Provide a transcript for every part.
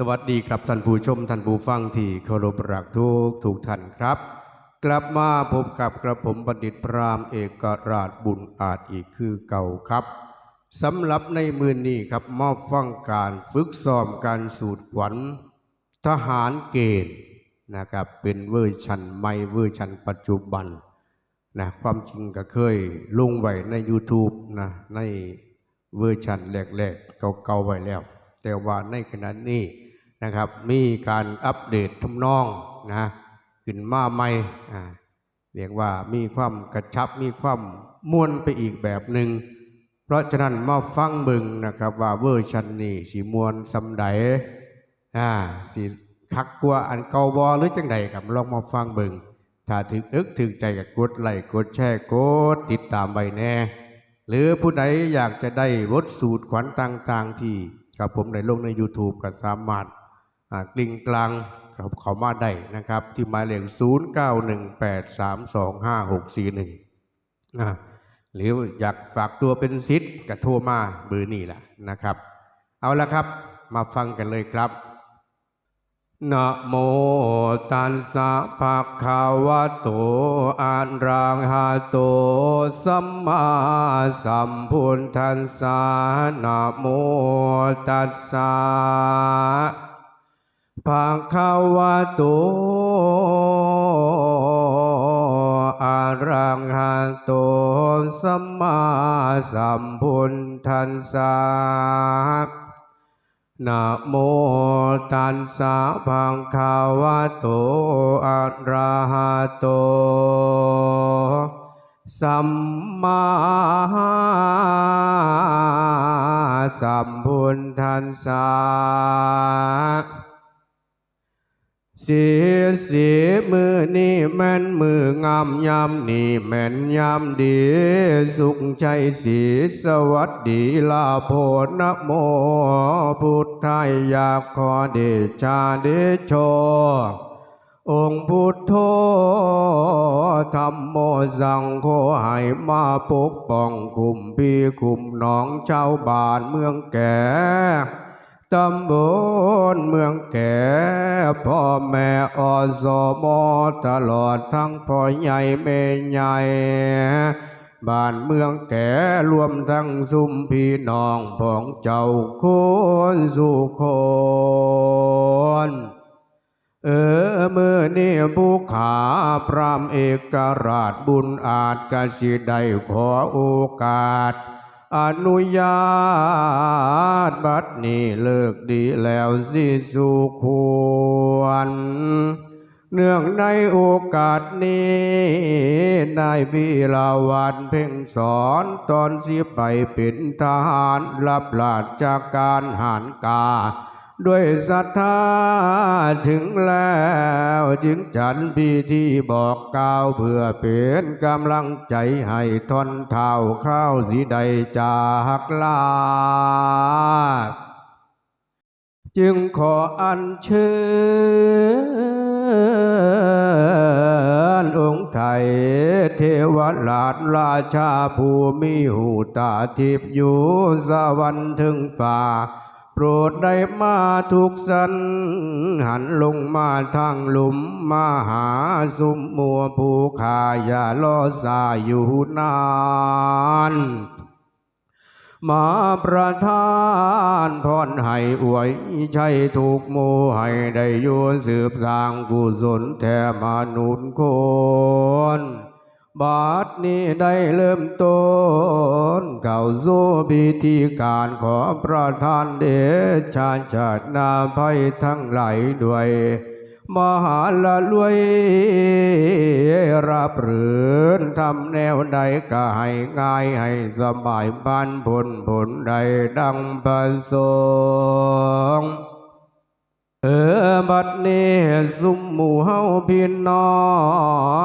สวัสดีครับท่านผู้ชมท่านผู้ฟังที่เคารพรักทุกทุกท่านครับ กลับมาพบกับกระผมบัณฑิตพรามเอกราชบุญอาจอีกคือเก่าครับสำหรับในมือนี้ครับมอบฟังการฝึกซ้อมการสูตรขวัญทหารเกณฑ์นะครับเป็นเวอร์ชันใหม่เวอร์ชันปัจจุบันนะความจริงก็เคยลงไว้ใน YouTube นะในเวอร์ชันแรกๆเก่าๆไว้แล้ว แต่ว่าในขณะนี้ นะครับ มีการอัปเดตทำนองนะขึ้นมาใหม่เรียกว่ามีความกระชับมีความม่วนไปอีกแบบหนึ่งเพราะฉะนั้นมาฟังบึงนะครับว่าเวอร์ชันนี้สีมวนสำใดอ่าสีคักกว่าอันเกาบอหรือจังใดครับลองมาฟังบึง ถ้าถึกอึกถึกใจก็กดไลค์กดแชร์กดติดตามไว้แน่ หรือผู้ใดอยากจะได้บทสูตรขวัญต่างๆที่กับผมได้ลงใน YouTube ก็สามารถ กลิงกลางเขามาได้นะครับ ที่หมายเลข 0 9 1 8 3 2 5 6 4 1อ่าหรืออยากฝากตัวเป็นซิทธิ์ก็โทรมาเบอร์นี้แหละนะครับ เอาละครับมาฟังกันเลยครับนะโมตัสสะภะคะวะโตอะระหะโตสัมมาสัมพุทธัสสะนะโมตัสสะ ภะควะโตอะระหะโตสัมมาสัมพุทธัสสะนะโมตัสสะภะคะวะโตอะระหะโต สัมมาสัมพุทธัสสะ สีสีมือนี่แม่นมืองามยามนี่แม่นยามดี สุขใจสีสวัสดีลาโพนโม พุทธายอยากขอเดชาเดโช องค์พุทโธธรรมโมสังโฆให้มาปกป้องคุมพี่คุมน้องชาวบ้านเมืองแก่ ตำบลเมืองแก่พ่อแม่อสมตลอดทั้งพ่อใหญ่แม่ใหญ่บ้านเมืองแก่รวมทั้งซุมพี่น้องพ้องเจ้าคนสู่คนเออเมื่อนี่ผู้ขาพรามเอกราชบุญอาจกสิได้ขอโอกาส อนุญาตบัดนี้เลิกดีแล้วสิสุควร เนื่องในโอกาสนี้นายพิลาวันเพ่งสอนตอนสิไปเป็นทหารรับราชกการหารกา ด้วยศรัทธาถึงแล้วจึงจันพิธีบอกกล่าวเพื่อเป็นกำลังใจให้ทนเท้าข้าวสีใดจากลา จึงขออัญเชิญองค์ไทยเทวราชราชาภูมิหูตาทิพย์อยู่สวรรค์ถึงฟ้า โปรดได้มาทุกสัน หันลงมาทางหลุมมาหาสุมมัวภูขาอย่าล้อสายอยู่นานมาประทานพรให้อวยชัยถูกโมให้ได้โยนสืบสร้างกุศลแท่มนุษย์คน บาทนี้ได้เริ่มต้นเข้าสู่พิธีการขอประทานเดชาชาตินาภัยทั้งหลายด้วย มหาละรวยรับเรือนทำแนวใดก็ให้ง่ายให้สบายบ้านผลผลใดดังประสงค์ เออบัดนี้สุมหมู่เฮาพี่น้อ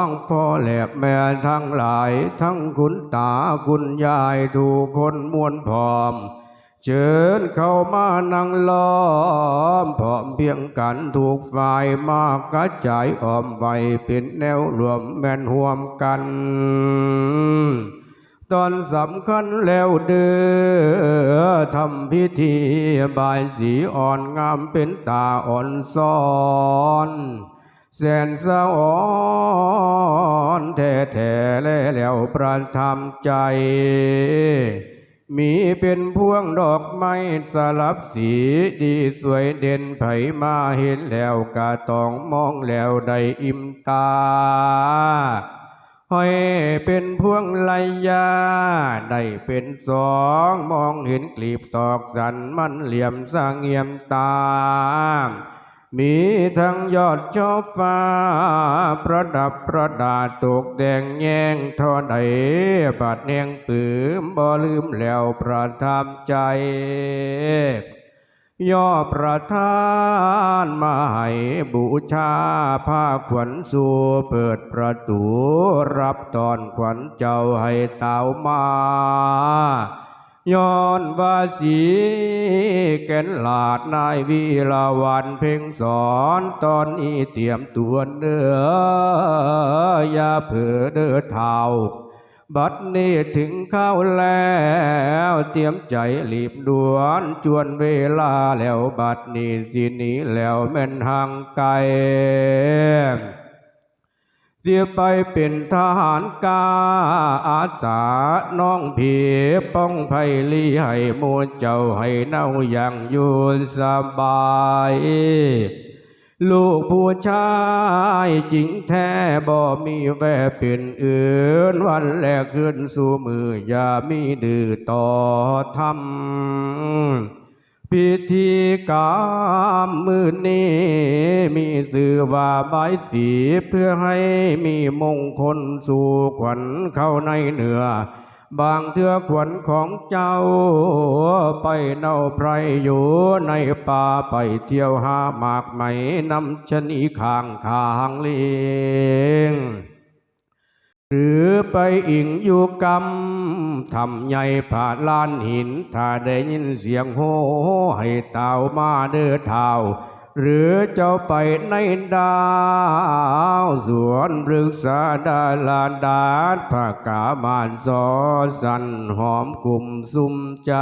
งพ่อแหลบแม่ทั้งหลาย ทั้งคุณตาคุณยายทุกคนมวนพร้อม เชิญเข้ามานั่งล้อมพร้อมเพียงกันถูกฝ่ายมากกระจายอ้อมไว้เป็นแนวรวมแม่นห่วมกัน ตอนสำคัญแล้วเด้อทำพิธีบายสีอ่อนงามเป็นตาอ่อนซ้อนแสนสะอ่อนแท้แท้ๆแล้วประทับใจ มีเป็นพวงดอกไม้สลับสีดีสวยเด่นไผมาเห็นแล้วกะต้องมองแล้วได้อิ่มตา ห้อยเป็นพวงไลยา ได้เป็นสองมองเห็นกลีบศอกสันมันเหลี่ยมสางเงียมตา มีทั้งยอดช่อฟ้า ประดับประดาตกแดงแยงทอใดบาดเนียงปืมบ่ลืมแล้วประทับใจ ย่อประทานมาให้บูชาผ้าขวัญสู่เปิดประตูรับตอนขวัญเจ้าให้เต่ามาย้อนวาสีแก่นหลาดนายวีลาวันเพ่งสอนตอนนี้เตรียมตัวเนื้ออย่าเผือเด้อเท้า บัดนี้ถึงเข้าวแล้ว เตรียมใจรีบด่วนจวนเวลาแล้วบัดนี้สิหนี้แล้วแม่นห่างไกลเสียไปเป็นทหารกาอาสาน้องผีป้องไพลีให้มูเจ้าให้เน่าอย่างยู่สบาย ลูกผู้ชายจริงแท้บ่มีแวเป็นอื่น วันแรกขึ้นสู่มือ อย่ามีดื้อต่อทำพิธีกรรมมือนี้ มีสื่อว่าใบาสีเพื่อให้มีมงคลสู่ขวัญเข้าในเหนือ บางเทือขวัญของเจ้า ไปเน่าไพรอยู่ในป่าไปเที่ยวหาหมากไหมนำชนีข้างข้างเลียงหรือไปอิงอยู่กรรมทำใหญ่ผ่าลานหิน ถ้าได้ยินเสียงโห่ให้เต่ามาเด้อเท้า หรือเจ้าไปในดาวสวนปรึกษาดาลานดาดผักามานซอสันหอมกลุ่มสุมใจ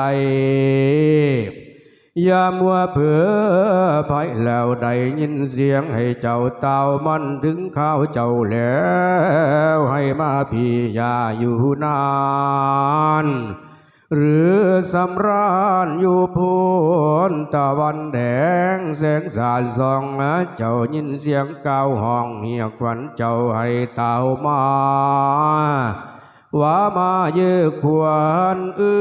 อย่ามัวเผือภายแล้วได้ยินเสียงให้เจ้าเต่ามันถึงข้าวเจ้าแล้ว ให้มาพี่ยาอยู่นาน หรือสำราญอยู่พูนตะวันแดงแสงสาดส่องเจ้ายินเสียงก้าวห้องเฮียขวัญเจ้าให้เต่ามาว่ามาเยือควรเอ้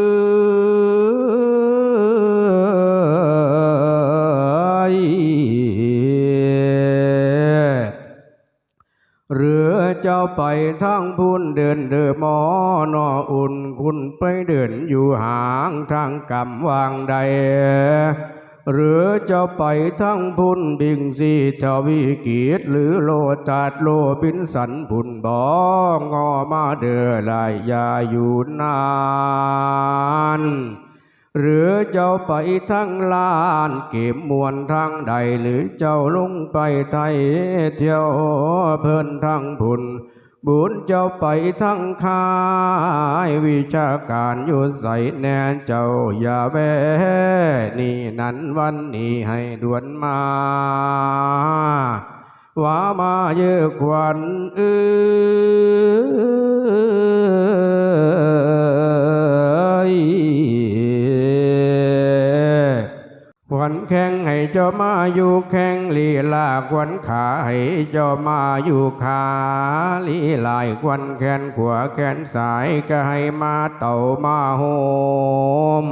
ย เรือเจ้าไปทางพุนเดินเดือมอนออุ่นคุณไปเดินอยู่หางทางกำวางใด หรือเจ้าไปทั้งพุนบิงสีทวีกีตหรือโลตาดโลบินสันพุนบองอมาเดือลายยาอยู่นาน หรือเจ้าไปทั้งลานเก็บมวลทางใดหรือเจ้าลงไปไทยเที่ยวเพลินทั้งพุนบุญเจ้าไปทั้งคายวิชาการอยู่ใส่แน่เจ้าอย่าแวนี่นั้นวันนี้ให้ด่วนมาว่ามาเยอะควันเอ้ย แข้งให้เจ้ามาอยู่แข้งลีลาขวัญขาให้เจ้ามาอยู่ขาลีลายขวัญแขนขวาแขนซ้ายก็ให้มาเต่ามาโฮม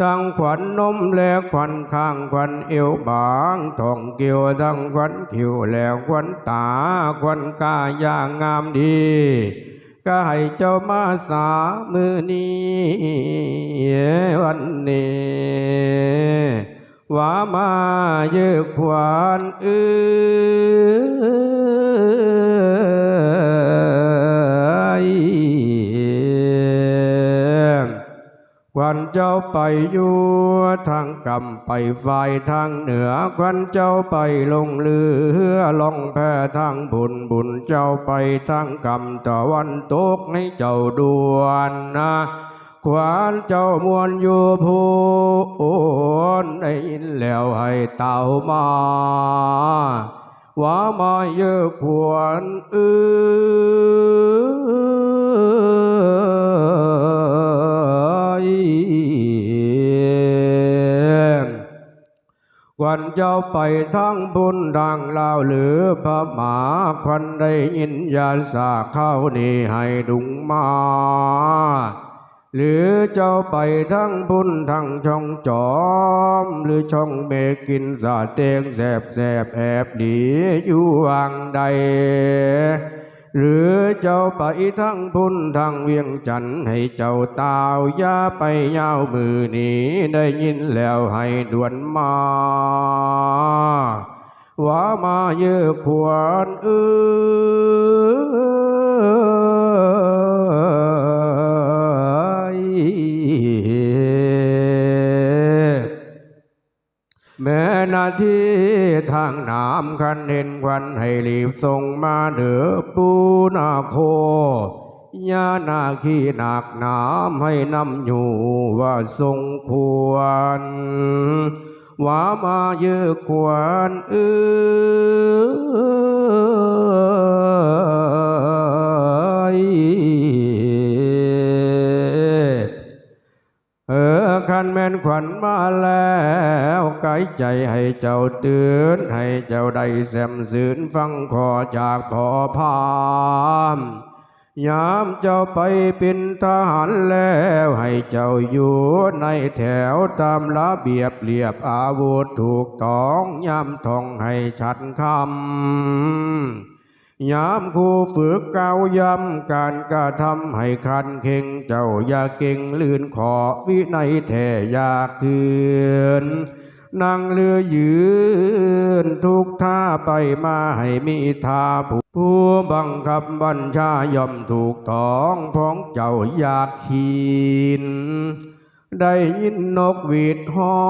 ทั้งขวัญนมและขวัญข้างขวัญเอวบางทองเกี่ยวทั้งขวัญคิวแล้วขวัญตาขวัญกายอย่างงามดี ก็ให้เจ้ามาสามือนี้วันนี้ ว่ามาเยอะขวานเอ้ยควันเจ้าไปอยู่ทางกำไปฝ่ายทางเหนือควันเจ้าไปลงเรือล่องแพทางบุญบุญเจ้าไปทางกรรมตะวันตกให้เจ้าดวนนะ ขวานเจ้ามวนอยู่ผู้นได้ยินแล้วให้เต่ามาว่ามาเยอะควรเอือวันเจ้าไปทั้งบุญดังลาวหรือพระหมาควันได้ยินยานสาเข้านี่ให้ดุงมา หรือเจ้าไปทั้งบุญทั้งช่องจอม หรือช่องเมกินสาเตงแสบแสบแอบดีอยู่วางใด หรือเจ้าไปทั้งพุนทั้งเวียงจันทน์ให้เจ้าตาวย่าไปยาวมือหนีได้ยินแล้วให้ด่วนมาว่ามาเยอะควรเอ้ย แม่นาทีทางน้ำคันเห็นควันให้รีบส่งมาเดือปูนาโคยานาขีหนักน้ำให้นำอยู่ว่าทรงควรว่ามาเยอะควรเอ้ย เออคันแม่นขวัญมาแล้วไกายใจให้เจ้าตือนให้เจ้าได้แซมสืนฟังขอจากพ่อพามยามเจ้าไปเป็นทหารแล้ว ให้เจ้าอยู่ในแถวตามระเบียบเรียบอาวุธถูกต้องยามท่องให้ชัดคำ ยามครูฝึกเกาย้ำการกระทำให้คันเข่งเจ้าอย่าเก่งลื่นขอวิในแท่อยาคืนนั่งเรือยืนทุกท่าไปมาให้มีท่าผู้ผู้บังคับบัญชาย่อมถูกต้องพ้องเจ้าอยากขีน ได้ยินนกหวีดห้อ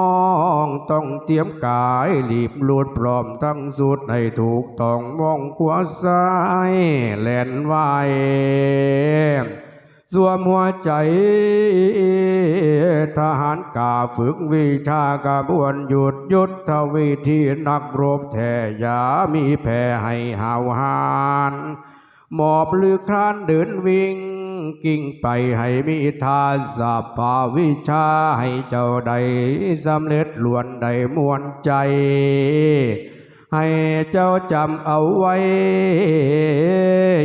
ง ต้องเตรียมกายรีบลูดพร้อมทั้งสุดให้ถูกต้องมองขวาซ้ายแล่นไวสวมหัวใจทหารกาฝึกวิชากระบวนหยุดยุดทวิธีนักรบแท่ยามีแพ้ให้หาวหานหมอบหรือคลานเดินวิ่ง กิ่งไปให้มีทาสาภาวิชาให้เจ้าใดสำเร็จล้วนใดมวลใจ ให้เจ้าจำเอาไว้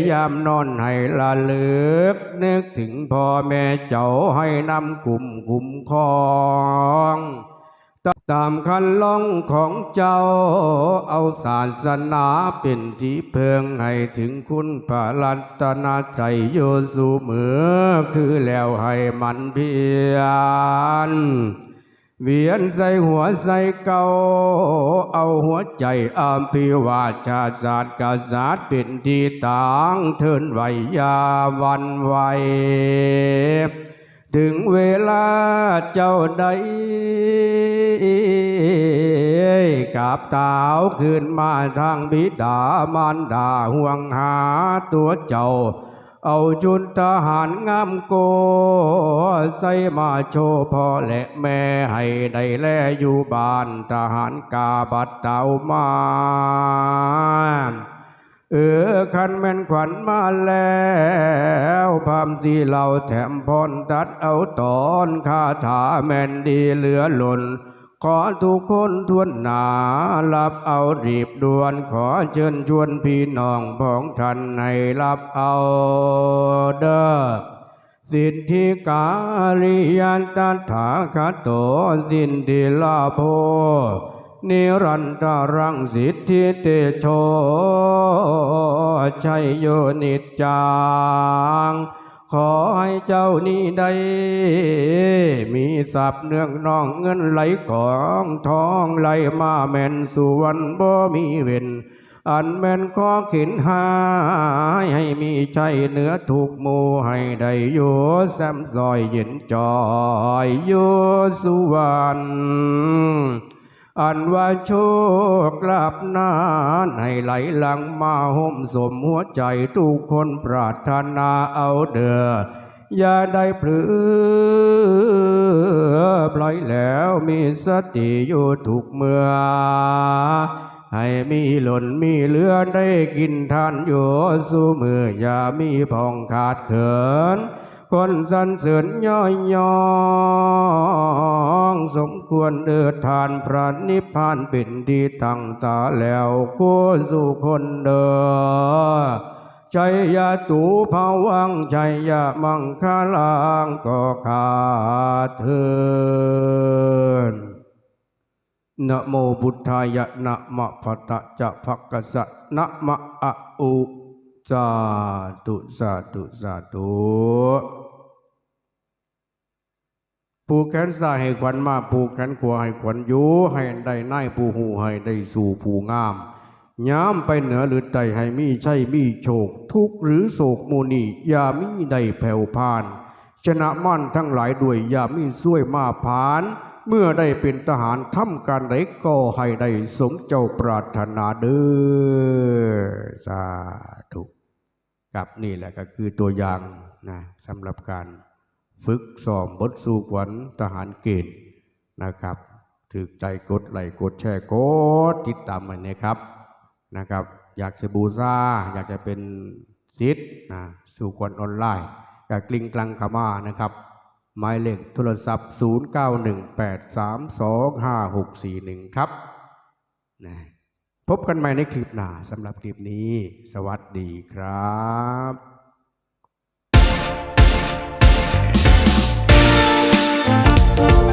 ยามนอนให้ละเลือกนึกถึงพ่อแม่เจ้าให้นำกลุ่มคุ้มคอง ตามคันลองของเจ้าเอาศาสนาเป็นที่เพิงให้ถึงคุณพระรัตนตรัยโยสูเหมือคือแล้วให้มันเพียรเวียนใส่หัวใส่เก่าเอาหัวใจอามพิวาชาศาสตร์กษัตริย์เป็นที่ต่างเทินไหวยาวันไหว ถึงเวลาเจ้าใดกับตาวขึ้นมาทางบิดามารดาห่วงหาตัวเจ้า เอาจุนทหารงามโก ใส่มาโชว์พ่อและแม่ให้ได้แลอยู่บ้านทหารกาบัดเต่ามา เออคันแม่นขวัญมาแล้วพามสีเราแถมพรตัดเอาตอนคาถาแม่นดีเหลือหล่น ขอทุกคนทวนหนารับเอารีบด่วนขอเชิญชวนพี่น้องพ้องท่านให้รับเอาเด้อสิทธิกาลิยันตถาคตโตสินทิลาโพ นิรันตรังสิทธิเตโชชัยโยนิจจังขอให้เจ้านี้ได้ มีทรัพย์เนื่องนองเงินไหลของทองไหลมาแม่นสุวรรณบ่มีเว้นอันแม่นขอขินหายให้มีใจเหนือถูกมูให้ได้โยแซมซอยเย็นจอยโยสุวรรณ อันว่าโชคลาภนาให้ไหลหลังมาห่มสมหัวใจทุกคนปรารถนาเอาเด้ออย่าได้เปลือปล่อยแล้วมีสติอยู่ทุกเมื่อ ให้มีหล่นมีเลือได้กินทานอยู่สู้มืออย่ามีพองขาดเขิน คนสรรเสริญย่อยยองสมควรเดือทานพระนิพพานเป็นที่ตั้งตาแล้วควรสู่คนเดิอชัยยาตูภาวังชัยยามังคาลางก็ขาดเทินนะโมพุทธายะนะมะพะตะจะภะกะสะนะมะอะอุสาธุสาธุสาธุ ผูกแขนซ้ายให้ขวัญมาผูกแขนขวาให้ขวัญอยู่ให้ได้นายผู้หูให้ได้สู่ผู้งามย้ำไปเหนือหรือใต้ให้มีใช่มีโชค ทุกหรือโศกโมนีอย่ามีได้แผ่วพาน ชนะมั่นทั้งหลายด้วยอย่ามีช่วยมาผาน เมื่อได้เป็นทหารทำการใดก็ให้ได้สมเจ้าปรารถนาเด้อสาธุกับนี่แหละก็คือตัวอย่างนะสำหรับการ ฝึกซ้อมบทสู่ขวัญทหารเกณฑ์นะครับถึกใจกดไลค์กดแชร์กดติดตามมันนะครับนะครับ อยากจะบูซาอยากจะเป็นซิทธิ์นะสู่ขวัญออนไลน์อยากกลิงกลังขามานะครับหมายเลขโทรศัพท์ 0918325641 ครับนะพบกันใหม่ในคลิปหน้าสำหรับคลิปนี้ สวัสดีครับ Thank